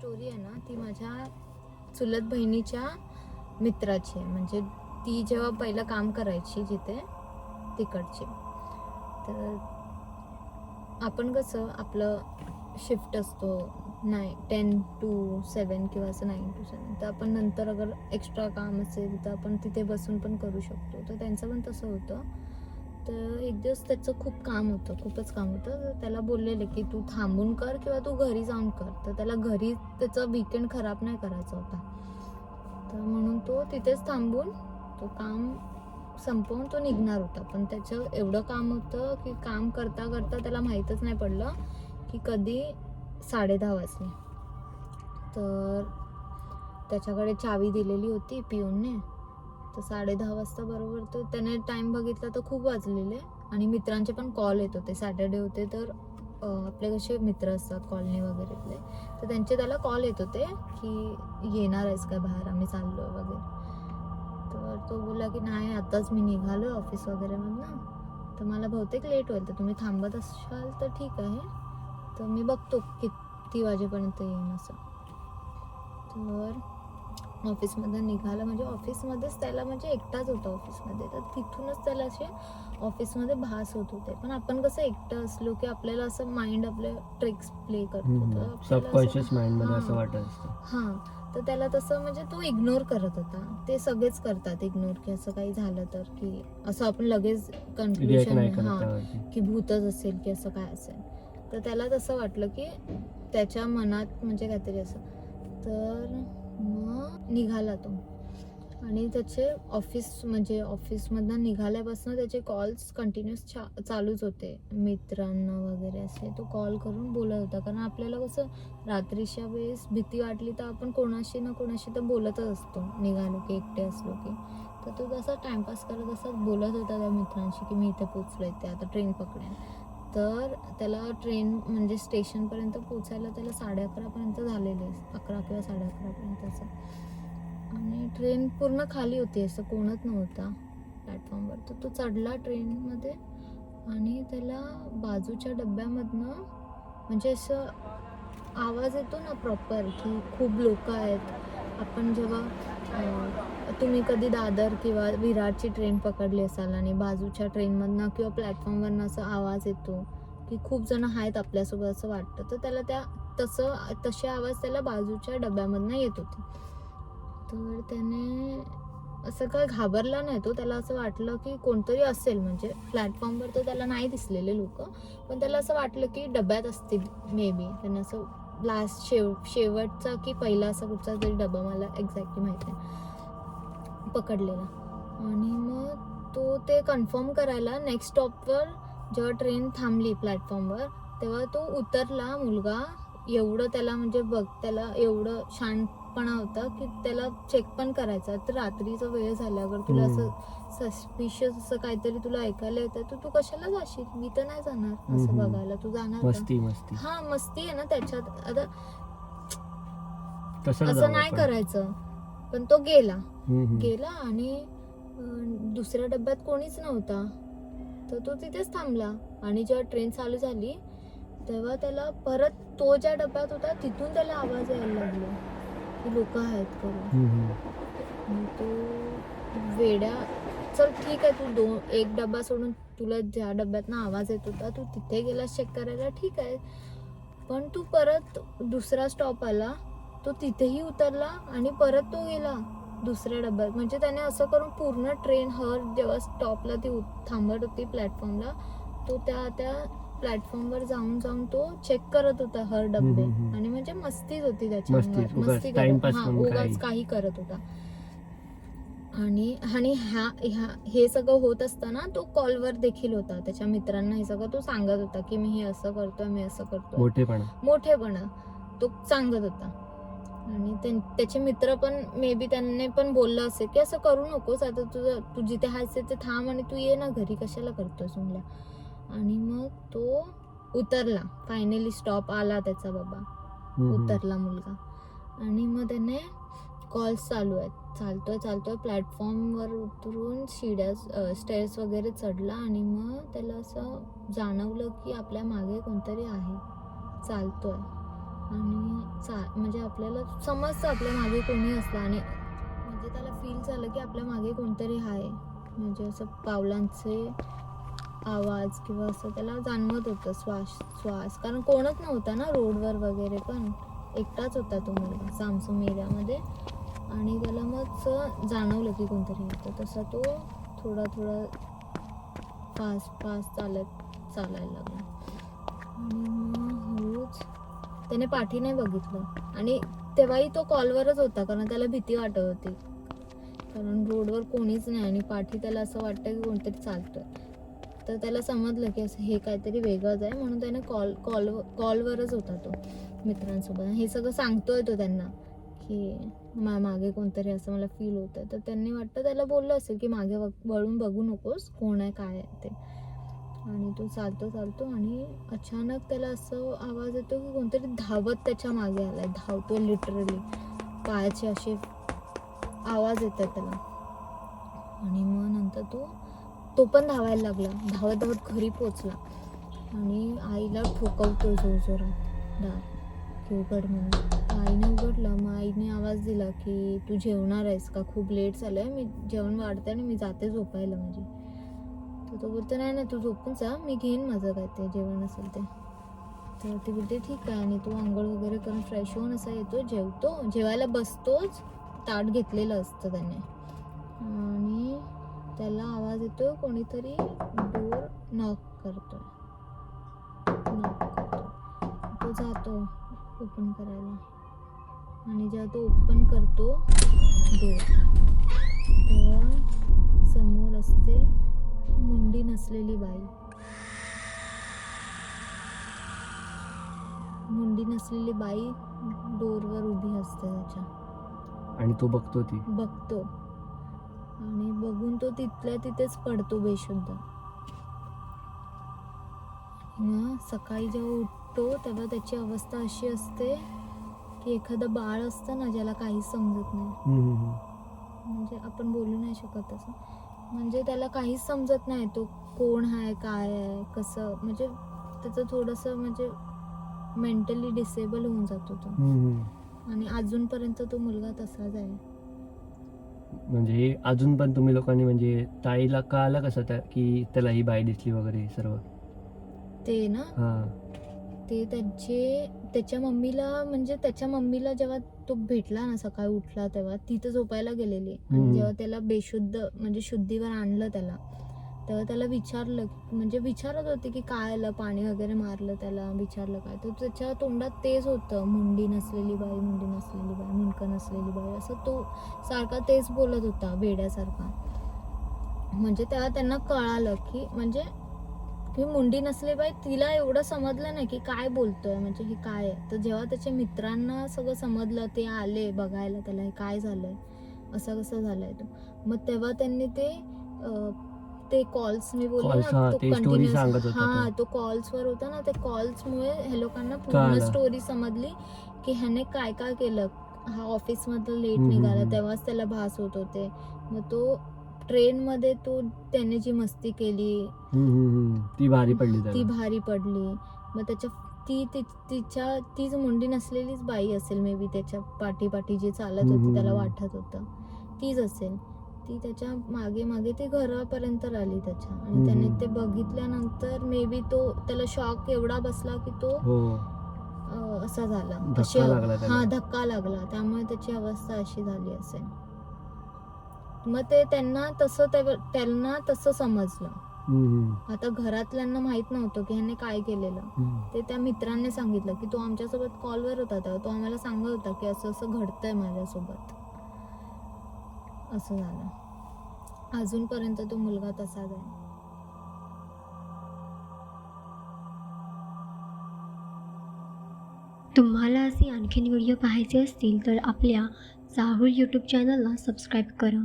Story आहे ना ती माझ्या चुलत बहिणीच्या मित्राची आहे. म्हणजे ती जेव्हा पहिलं काम करायची जिथे तिकडची. तर आपण कसं आपलं शिफ्ट असतो नाय टेन टू सेवन किंवा असं नाईन टू सेवन तर आपण नंतर अगर एक्स्ट्रा काम असेल तर आपण तिथे बसून पण करू शकतो. तर त्यांचं पण तसं होतं. तर एक दिवस त्याचं खूप काम होतं खूपच काम होतं. तर त्याला बोललेले की तू थांबून कर किंवा तू घरी जाऊन कर. तर त्याला घरी त्याचं वीकेंड खराब नाही करायचा होता. तर म्हणून तो तिथेच थांबून तो काम संपवून तो निघणार होता. पण त्याचं एवढं काम होतं की काम करता करता त्याला माहीतच नाही पडलं की कधी साडे दहा वाजले. तर त्याच्याकडे चावी दिलेली होती पिऊनने. तर साडे दहा वाजता बरोबर तर त्याने टाईम बघितला तर खूप वाजलेले. आणि मित्रांचे पण कॉल येत होते. सॅटर्डे होते तर आपले कसे मित्र असतात कॉलनी वगैरेतले तर त्यांचे त्याला कॉल येत होते की येणार आहेस का बाहेर? आम्ही चाललो वगैरे. तर तो बोलला की नाही आताच मी निघालो ऑफिस वगैरेमधनं तर मला बहुतेक लेट होईल. तर तुम्ही थांबत असाल तर ठीक आहे. तर मी बघतो किती वाजेपर्यंत येईन असं. तर ऑफिसमधनं निघाला. म्हणजे ऑफिसमध्येच त्याला म्हणजे एकटाच होता ऑफिसमध्ये. तर तिथूनच त्याला असे ऑफिसमध्ये भास होत होते. पण आपण कसं एकटं असलो की आपल्याला असं माइंड आपले ट्रिक्स प्ले करतो सबकॉन्शियस असं हां. वाटत हां. तर त्याला तसं म्हणजे तो इग्नोर करत होता. ते सगळेच करतात इग्नोर की असं काही झालं तर की असं आपण लगेच करत हां की भूतच असेल की असं काय असेल. तर त्याला तसं वाटलं की त्याच्या मनात म्हणजे काहीतरी असं. तर मग निघाला तो. आणि त्याचे ऑफिस म्हणजे ऑफिसमधनं निघाल्यापासून त्याचे कॉल्स कंटिन्युअस चालूच होते. मित्रांना वगैरे असे तो कॉल करून बोलत होता. कारण आपल्याला कसं रात्रीच्या वेळेस भीती वाटली तर आपण कोणाशी ना कोणाशी तर बोलतच असतो. निघालो की एकटे असलो की. तर तो तसा टाइमपास करत असत बोलत होता त्या मित्रांशी की मी इथे पोचलो इथे आता ट्रेन पकडेन तर त्याला ट्रेन म्हणजे स्टेशनपर्यंत पोचायला त्याला साडे अकरापर्यंत झालेले अकरा किंवा साडे अकरापर्यंतचं आणि ट्रेन पूर्ण खाली होती असं कोणच नव्हता प्लॅटफॉर्मवर तर तो चढला ट्रेनमध्ये आणि त्याला बाजूच्या डब्यामधनं म्हणजे असं आवाज येतो ना प्रॉपर की खूप लोक आहेत. आपण जेव्हा तुम्ही कधी दादर किंवा विरारची ट्रेन पकडली असाल आणि बाजूच्या ट्रेनमधनं किंवा प्लॅटफॉर्मवरनं असं आवाज येतो की खूप जण आहेत आपल्यासोबत असं वाटतं तर त्याला त्या तसं तसे आवाज त्याला बाजूच्या डब्यामधनं येत होते. तर त्याने असं काय घाबरला नाही तो त्याला असं वाटलं की कोणतरी असेल म्हणजे प्लॅटफॉर्मवर तर त्याला नाही दिसलेले लोक पण त्याला असं वाटलं की डब्यात असतील मे बी त्याने असं लास्ट शेव शेवटचा की पहिला असा कुठचा तरी डबा मला एक्झॅक्टली माहीत आहे पकडलेला. आणि मग तो ते कन्फर्म करायला नेक्स्ट स्टॉपवर जेव्हा ट्रेन थांबली प्लॅटफॉर्मवर तेव्हा तो उतरला मुलगा. एवढं त्याला म्हणजे बघ त्याला एवढं शांतपणा होता की त्याला चेक पण करायचा. तर रात्रीचा वेळ झाला अगर तुला. असं सस्पिशियस असं काहीतरी तुला ऐकायला येतं तर तू कशाला जाशील? मी तर नाही जाणार असं. बघायला. तू जाणार हा मस्ती आहे ना त्याच्यात. आता असं नाही करायचं. पण तो गेला. गेला आणि अं, दुसऱ्या डब्यात कोणीच नव्हता. तर तो तिथेच थांबला. आणि जेव्हा ट्रेन चालू झाली तेव्हा त्याला परत तो ज्या डब्यात होता तिथून त्याला आवाज यायला लागला. की लोक आहेत करून तो वेड्या चल ठीक आहे तू दोन एक डब्बा सोडून तुला ज्या डब्यातनं आवाज येत होता तू तिथे गेला चेक करायला ठीक आहे. पण तू परत दुसरा स्टॉप आला. तो तिथेही उतरला आणि परत तो गेला दुसऱ्या डब्यात. म्हणजे त्याने असं करून पूर्ण ट्रेन हर जेव्हा स्टॉपला ती थांबत होती प्लॅटफॉर्मला तो त्या त्या प्लॅटफॉर्मवर जाऊन जाऊन तो चेक करत होता हर डब्बे. आणि म्हणजे मस्तीच होती त्याच्या मस्ती करत हा उगाच काही. काही करत होता. आणि आणि ह्या ह्या हे सगळं होत असताना तो कॉलवर देखील होता. त्याच्या मित्रांना हे सगळं तो सांगत होता की मी हे असं करतोय मी असं करतोय. मोठेपणा. मोठेपणा. तो सांगत होता. आणि त्यां- त्याचे मित्र पण मे बी त्यांनी पण बोललं असेल की असं करू नकोस आता तुझं तू जिथे आहेस ते थांब आणि तू ये ना घरी कशाला करतोस म्हणल्या आणि मग तो उतरला. फायनली स्टॉप आला त्याचा बाबा. उतरला मुलगा. आणि मग त्याने कॉल्स चालू आहेत. चालतोय चालतोय. प्लॅटफॉर्मवर उतरून शिड्या स्टेअर्स वगैरे चढला आणि मग त्याला असं जाणवलं की आपल्या मागे कोणतरी आहे. चालतोय. आणि चा म्हणजे आपल्याला समजतं आपल्या मागे कोणी असलं आणि म्हणजे त्याला फील झालं की आपल्या मागे कोणतरी आहे. म्हणजे असं पावलांचे आवाज किंवा असं त्याला जाणवत होतं श्वास श्वास. कारण कोणच नव्हता ना रोडवर वगैरे पण. एकटाच होता तो मुलगा सामसूम एरियामध्ये आणि त्याला मग जाणवलं की कोणतरी येतं तसा तो थोडा थोडा फास्ट फास्ट चालत चालायला लागला. आणि मग हळूच त्याने पाठी नाही बघितलं. आणि तेव्हाही तो कॉलवरच होता कारण त्याला भीती वाटत होती. कारण रोडवर कोणीच नाही आणि पाठी त्याला असं वाटतं की कोणतरी चालतंय. तर त्याला समजलं की असं हे काहीतरी वेगळंच आहे म्हणून त्याने कॉल कॉल कॉलवरच होता तो मित्रांसोबत. हे सगळं सांगतोय तो त्यांना की मा मागे कोणतरी असं मला फील होतं तर त्यांनी वाटतं त्याला बोललं असेल की मागे वळून बघू नकोस कोण आहे काय आहे ते. आणि तो चालतो चालतो आणि अचानक त्याला असं आवाज येतो की कोणतरी धावत त्याच्यामागे आलाय. धावतो लिटरली पायाचे असे आवाज येतात त्याला. आणि मग नंतर तो तो पण धावायला लागला. धावत धावत घरी पोचला आणि आईला ठोकवतो जोरजोरात. दार की उघड म्हणून. आईने उघडलं. मग आईने आवाज दिला की तू जेवणार आहेस का? खूप लेट झालं आहे मी जेवण वाढते आणि मी जाते झोपायला. म्हणजे तर तो बोलतो नाही नाही तू झोपून जा मी घेईन माझं काय ते जेवण असेल ते. तर ती बोलते ठीक आहे. आणि तू आंघोळ वगैरे करून फ्रेश होऊन असा येतो जेवतो जेवायला बसतोच ताट घेतलेलं असतं त्याने. आणि त्याला आवाज येतो कोणीतरी डोर नॉक करतो नॉक करतो तो जातो ओपन करायला. आणि जेव्हा तो ओपन करतो डोर तेव्हा समोर असते मुंडी नसलेली बाई. मुंडी नसलेली बाई डोरवर उभी असते त्याच्या. आणि तो बघतो ती. बघतो. आणि बघून तो तिथल्या तिथेच पडतो बेशुद्ध. सकाळी जेव्हा उठतो तेव्हा त्याची अवस्था अशी असते की एखादं बाळ असतं ना ज्याला काहीच समजत नाही. म्हणजे आपण बोलू नाही शकत असं म्हणजे त्याला काहीच समजत नाही तो कोण आहे काय आहे कसं. म्हणजे त्याचं थोडंसं म्हणजे मेंटली डिसेबल होऊन जातो तो. आणि अजूनपर्यंत तो मुलगा तसाच आहे. म्हणजे अजून पण तुम्ही लोकांनी म्हणजे ताईला कळालं कसं त्या की त्याला ही बाई दिसली वगैरे सर्व? ते ना? हा. ते त्यांचे त्याच्या मम्मीला म्हणजे त्याच्या मम्मीला जेव्हा तो भेटला ना सकाळी उठला तेव्हा तिथं झोपायला गेलेली. आणि. जेव्हा त्याला बेशुद्ध म्हणजे शुद्धीवर आणलं त्याला. तेव्हा त्याला विचारलं म्हणजे विचारत होते की काय आलं पाणी वगैरे मारलं त्याला विचारलं काय. तर त्याच्या तोंडात तेच होतं मुंडी नसलेली बाई मुंडी नसलेली बाई मुंडकं नसलेली बाई. असं तो सारखा तेच बोलत होता वेड्यासारखा. म्हणजे तेव्हा त्यांना कळालं की म्हणजे की मुंडी नसली बाई तिला एवढं समजलं नाही की काय बोलतोय म्हणजे हे काय आहे तर जेव्हा त्याच्या मित्रांना सगळं समजलं ते आले बघायला त्याला हे काय झालंय असं कसं झालंय तो मग तेव्हा त्यांनी ते ते कॉल्स मी बोलले हा, ना तो होता हा तो. कॉल्सवर होता ना ते कॉल्समुळे हे लोकांना पूर्ण. स्टोरी समजली की ह्याने काय काय केलं हा ऑफिस मधलं लेट निघाला. तेव्हाच त्याला भास होत होते मग तो ट्रेन मध्ये तो त्याने जी मस्ती केली. ती भारी पडली ती भारी पडली. मग त्याच्या ती तिच्या तीच मुंडी नसलेलीच बाई असेल मे बी त्याच्या पाठी पाठी जी चालत होती त्याला. वाटत होतं. तीच असेल. ती त्याच्यामागे मागे ती घरापर्यंत आली त्याच्या. आणि त्याने. ते बघितल्यानंतर मे बी तो त्याला शॉक एवढा बसला की तो हो. असा झाला. अशी. हा धक्का लागला. त्यामुळे त्याची अवस्था अशी झाली असेल. मग ते त्यांना तसं त्या- त्यांना तसं समजलं. आता घरातल्यांना माहीत नव्हतं की ह्याने काय केलेलं. ते त्या मित्रांनी सांगितलं की तो आमच्यासोबत कॉलवर होता तेव्हा तो आम्हाला सांगत होता की असं असं घडतंय माझ्यासोबत. असं झालं. अजूनपर्यंत तो मुलगा तसाच आहे तुम्हाला असे आणखीन व्हिडिओ पाहायचे असतील तर आपल्या साहुल यूट्यूब चॅनलला सबस्क्राईब करा.